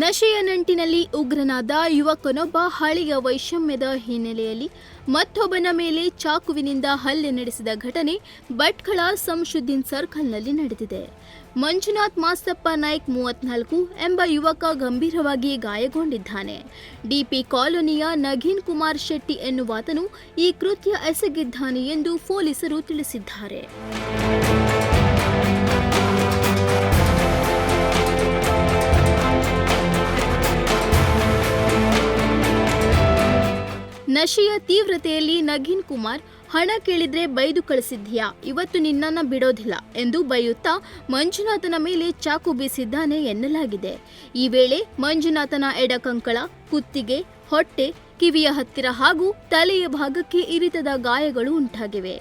ನಿಟ್ಟಿನಲ್ಲಿ ಉಗ್ರನಾದ ಯುವಕನೊಬ್ಬ ಹಳೆಯ ವೈಷಮ್ಯದ ಹಿನ್ನೆಲೆಯಲ್ಲಿ ಮತ್ತೊಬ್ಬನ ಮೇಲೆ ಚಾಕುವಿನಿಂದ ಹಲ್ಲೆ ನಡೆಸಿದ ಘಟನೆ ಭಟ್ಕಳ ಸಂಶುದ್ದೀನ್ ಸರ್ಕಲ್ನಲ್ಲಿ ನಡೆದಿದೆ. ಮಂಜುನಾಥ್ ಮಾಸ್ತಪ್ಪ ನಾಯ್ಕ್ ಮೂವತ್ನಾಲ್ಕು ಎಂಬ ಯುವಕ ಗಂಭೀರವಾಗಿ ಗಾಯಗೊಂಡಿದ್ದಾನೆ. ಡಿಪಿ ಕಾಲೋನಿಯ ನಗೀನ್ ಕುಮಾರ್ ಶೆಟ್ಟಿ ಎನ್ನುವಾತನು ಈ ಕೃತ್ಯ ಎಸಗಿದ್ದಾನೆ ಎಂದು ಪೊಲೀಸರು ತಿಳಿಸಿದ್ದಾರೆ. ನಶೆಯ ತೀವ್ರತೆಯಲ್ಲಿ ನಗೀನ್ ಕುಮಾರ್, ಹಣ ಕೇಳಿದ್ರೆ ಬೈದು ಕಳಿಸಿದ್ಯಾ? ಇವತ್ತು ನಿನ್ನನ್ನ ಬಿಡೋದಿಲ್ಲ ಎಂದು ಬೈಯುತ್ತಾ ಮಂಜುನಾಥನ ಮೇಲೆ ಚಾಕು ಬೀಸಿದ್ದಾನೆ ಎನ್ನಲಾಗಿದೆ. ಈ ವೇಳೆ ಮಂಜುನಾಥನ ಎಡಕಂಕಳ ಕುತ್ತಿಗೆ, ಹೊಟ್ಟೆ, ಕಿವಿಯ ಹತ್ತಿರ ಹಾಗೂ ತಲೆಯ ಭಾಗಕ್ಕೆ ಇರಿತದ ಗಾಯಗಳು ಉಂಟಾಗಿವೆ.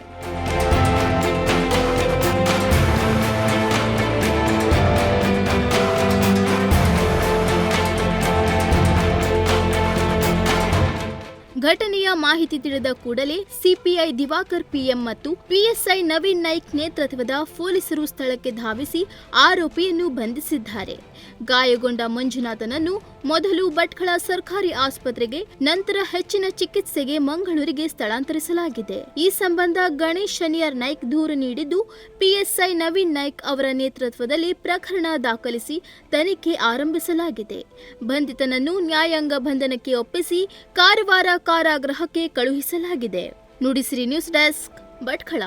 ಘಟನೆಯ ಮಾಹಿತಿ ತಿಳಿದ ಕೂಡಲೇ CPI Diwakar P M PSI Naveen Naik ನೇತೃತ್ವದ ಪೊಲೀಸರು ಸ್ಥಳಕ್ಕೆ ಧಾವಿಸಿ ಆರೋಪಿಯನ್ನು ಬಂಧಿಸಿದ್ದಾರೆ. ಗಾಯಗೊಂಡ ಮಂಜುನಾಥನನ್ನು ಮೊದಲು ಭಟ್ಕಳ ಸರ್ಕಾರಿ ಆಸ್ಪತ್ರೆಗೆ, ನಂತರ ಹೆಚ್ಚಿನ ಚಿಕಿತ್ಸೆಗೆ ಮಂಗಳೂರಿಗೆ ಸ್ಥಳಾಂತರಿಸಲಾಗಿದೆ. ಈ ಸಂಬಂಧ ಗಣೇಶ್ ಶನಿಯರ್ ನಾಯ್ಕ್ ದೂರು ನೀಡಿದ್ದು, ಪಿಎಸ್ಐ ನವೀನ್ ನಾಯ್ಕ್ ಅವರ ನೇತೃತ್ವದಲ್ಲಿ ಪ್ರಕರಣ ದಾಖಲಿಸಿ ತನಿಖೆ ಆರಂಭಿಸಲಾಗಿದೆ. ಬಂಧಿತನನ್ನು ನ್ಯಾಯಾಂಗ ಬಂಧನಕ್ಕೆ ಒಪ್ಪಿಸಿ, ಕಾರವಾರ ಕಾರಾಗೃಹಕ್ಕೆ ಕಳುಹಿಸಲಾಗಿದೆ. Nudisiri news desk Bhatkal.